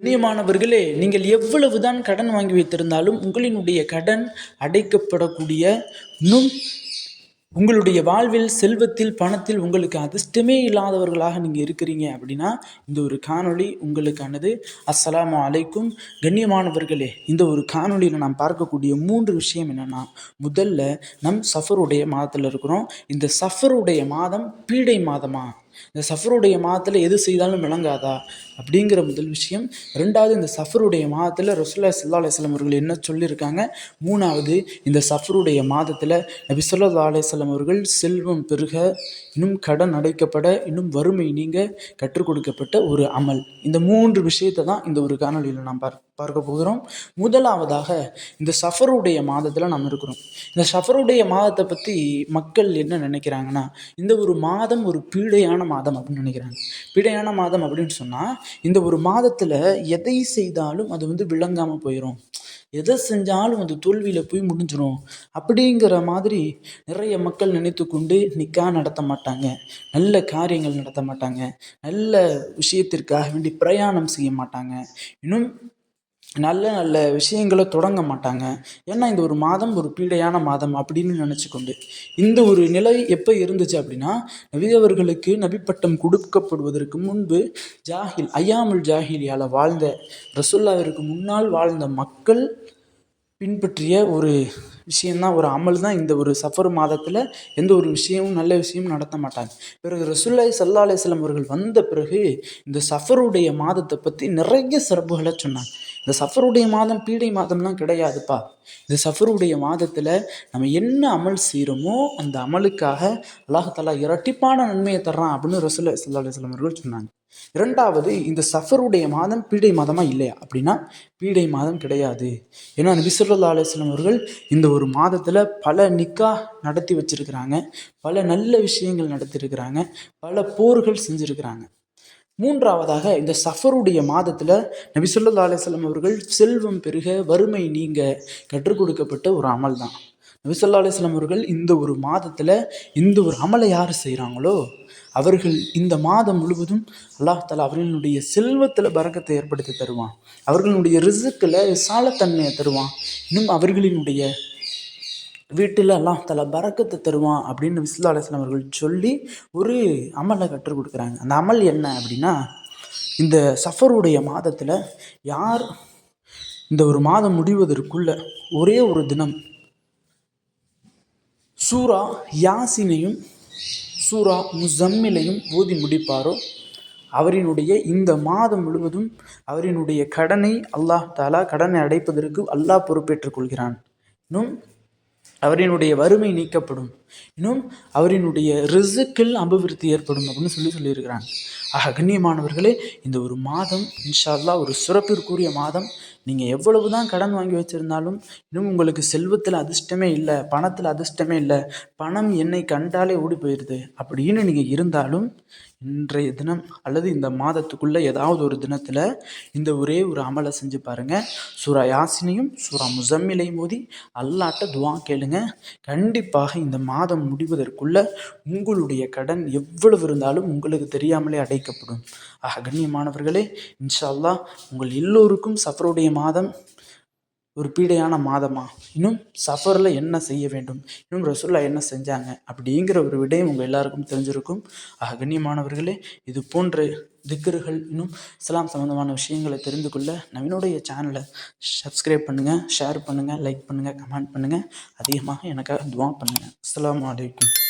கண்ணியமானவர்களே நீங்கள் எவ்வளவுதான் கடன் வாங்கி வைத்திருந்தாலும் உங்களினுடைய கடன் அடைக்கப்படக்கூடிய இன்னும் உங்களுடைய வாழ்வில் செல்வத்தில் பணத்தில் உங்களுக்கு அதிர்ஷ்டமே இல்லாதவர்களாக நீங்கள் இருக்கிறீங்க அப்படின்னா இந்த ஒரு காணொளி உங்களுக்கானது. அஸ்ஸலாமு அலைக்கும். கண்ணியமானவர்களே இந்த ஒரு காணொளியில் நாம் பார்க்கக்கூடிய மூன்று விஷயம் என்னென்னா முதல்ல நம் சஃபருடைய மாதத்தில் இருக்கிறோம். இந்த சஃபருடைய மாதம் பீடை மாதமாக இந்த சஃபருடைய மாதத்தில் எது செய்தாலும் விளங்காதா? அப்படிங்கிற முதல் விஷயம். ரெண்டாவது இந்த சஃபருடைய மாதத்தில் ரசுல்லா சல்லா அலிஸ்லாம் அவர்கள் என்ன சொல்லியிருக்காங்க? மூணாவது இந்த சஃபருடைய மாதத்தில் நபி சொல்லா அலிஸ்லாம் அவர்கள் செல்வம் பெருக இன்னும் கடன் அடைக்கப்பட இன்னும் வறுமை நீங்க கற்றுக் கொடுக்கப்பட்ட ஒரு அமல். இந்த மூன்று விஷயத்தை தான் இந்த ஒரு காணொலியில் நாம் பார்க்க பார்க்க போகிறோம். முதலாவதாக இந்த சஃபருடைய மாதத்தில் நாம் இருக்கிறோம். இந்த சஃபருடைய மாதத்தை பற்றி மக்கள் என்ன நினைக்கிறாங்கன்னா இந்த ஒரு மாதம் ஒரு பீடையான மாதம் அப்படின்னு நினைக்கிறாங்க. பிடையான மாதம் அப்படின்னு சொன்னால் இந்த ஒரு மாதத்தில் எதை செய்தாலும் அது வந்து விளங்காமல் போயிடும் எதை செஞ்சாலும் அது தோல்வியில் போய் முடிஞ்சிடும் அப்படிங்கிற மாதிரி நிறைய மக்கள் நினைத்து கொண்டு நிக்கா நடத்த மாட்டாங்க. நல்ல காரியங்கள் நடத்த மாட்டாங்க. நல்ல விஷயத்திற்காக வேண்டி பிரயாணம் செய்ய மாட்டாங்க. இன்னும் நல்ல நல்ல விஷயங்களை தொடங்க மாட்டாங்க. ஏன்னா இந்த ஒரு மாதம் ஒரு பீடையான மாதம் அப்படின்னு நினச்சிக்கொண்டு. இந்த ஒரு நிலை எப்போ இருந்துச்சு அப்படின்னா நபி அவர்களுக்கு நபிப்பட்டம் கொடுக்கப்படுவதற்கு முன்பு ஜாஹில் ஐயாமுல் ஜாஹிலியால் வாழ்ந்த ரசுல்லாவிற்கு முன்னால் வாழ்ந்த மக்கள் பின்பற்றிய ஒரு விஷயந்தான் ஒரு அமல் தான் இந்த ஒரு சஃபர் மாதத்தில் எந்த ஒரு விஷயமும் நல்ல விஷயமும் நடத்த மாட்டாங்க. பிறகு ரசுல்லாய் சல்லா அலிஸ்லாம் அவர்கள் வந்த பிறகு இந்த சஃபருடைய மாதத்தை பற்றி நிறைய சிறப்புகளை சொன்னாங்க. இந்த சஃபருடைய மாதம் பீடை மாதம்லாம் கிடையாதுப்பா. இந்த சஃபருடைய மாதத்தில் நம்ம என்ன அமல் செய்கிறோமோ அந்த அமலுக்காக அல்லாஹாலா இரட்டிப்பான நன்மையை தர்றான் அப்படின்னு ரசூல் சல்லா அலுவலம் அவர்கள் சொன்னாங்க. இரண்டாவது இந்த சஃபருடைய மாதம் பீடை மாதமாக இல்லையா? அப்படின்னா பீடை மாதம் கிடையாது. ஏன்னா நபிசுல்லா அலுவலம் அவர்கள் இந்த ஒரு மாதத்தில் பல நிக்கா நடத்தி வச்சிருக்கிறாங்க பல நல்ல விஷயங்கள் நடத்திருக்கிறாங்க பல போர்கள் செஞ்சுருக்கிறாங்க. மூன்றாவதாக இந்த சஃபருடைய மாதத்தில் நபிசல்லா அலிஸ்லாம் அவர்கள் செல்வம் பெருக வறுமை நீங்க கற்றுக் கொடுக்கப்பட்ட ஒரு அமல் தான். நபிசல்லா அலிஸ்லாம் அவர்கள் இந்த ஒரு மாதத்தில் இந்த ஒரு அமலை யார் செய்கிறாங்களோ அவர்கள் இந்த மாதம் முழுவதும் அல்லாஹால அவர்களுடைய செல்வத்தில் பறக்கத்தை ஏற்படுத்தி தருவான். அவர்களுடைய ரிசுக்கில் சாலத்தன்மையை தருவான். இன்னும் அவர்களினுடைய வீட்டில் எல்லாம் தல பறக்கத்தை தருவான் அப்படின்னு விஸ்லா அவர்கள் சொல்லி ஒரு அமலை கற்றுக் கொடுக்குறாங்க. அந்த அமல் என்ன அப்படின்னா இந்த சஃபருடைய மாதத்தில் யார் இந்த ஒரு மாதம் முடிவதற்குள்ள ஒரே ஒரு தினம் சூரா யாசினையும் சூரா முசம்மிலையும் ஓதி முடிப்பாரோ அவரினுடைய இந்த மாதம் முழுவதும் அவரினுடைய கடனை அல்லாஹ் தாலா கடனை அடைப்பதற்கு அல்லாஹ் பொறுப்பேற்றுக் கொள்கிறான். இன்னும் அவரினுடைய வறுமை நீக்கப்படும். இன்னும் அவரினுடைய ரிசுக்கில் அபிவிருத்தி ஏற்படும் அப்படின்னு சொல்லி சொல்லியிருக்கிறாங்க. ஆக கண்ணியமானவர்களே இந்த ஒரு மாதம் இன்ஷால்லா ஒரு சிறப்பிற்குரிய மாதம். நீங்கள் எவ்வளவு தான் கடன் வாங்கி வச்சுருந்தாலும் இன்னும் உங்களுக்கு செல்வத்தில் அதிர்ஷ்டமே இல்லை பணத்தில் அதிர்ஷ்டமே இல்லை பணம் என்னை கண்டாலே ஓடி போயிடுது அப்படின்னு நீங்கள் இருந்தாலும் இன்றைய தினம் அல்லது இந்த மாதத்துக்குள்ளே ஏதாவது ஒரு தினத்தில் இந்த ஒரே ஒரு அமலை செஞ்சு பாருங்கள் சூரா யாசினையும் சூரா முசம்மிலை மோதி அல்லாட்ட துவா கேளுங்க. கண்டிப்பாக இந்த மாதம் மாதம் முடிவதற்குள்ள உங்களுடைய கடன் எவ்வளவு இருந்தாலும் உங்களுக்கு தெரியாமலே அடைக்கப்படும். ஆக கண்ணியமானவர்களே இன்ஷா அல்லாஹ் உங்கள் எல்லோருக்கும் சஃபருடைய மாதம் ஒரு பீடையான மாதமா? இன்னும் சஃபரில் என்ன செய்ய வேண்டும்? இன்னும் ரசுல்லா என்ன செஞ்சாங்க? அப்படிங்கிற ஒரு விடயம் உங்கள் எல்லாருக்கும் தெரிஞ்சிருக்கும். அகண்ணியமானவர்களே இது போன்ற திக்கர்கள் இன்னும் இஸ்லாம் சம்மந்தமான விஷயங்களை தெரிந்து கொள்ள நவீனுடைய சேனலை சப்ஸ்கிரைப் பண்ணுங்கள் ஷேர் பண்ணுங்கள் லைக் பண்ணுங்கள் கமெண்ட் பண்ணுங்கள் அதிகமாக எனக்காக துவா பண்ணுங்கள் அஸ்லாம் வலைக்கும்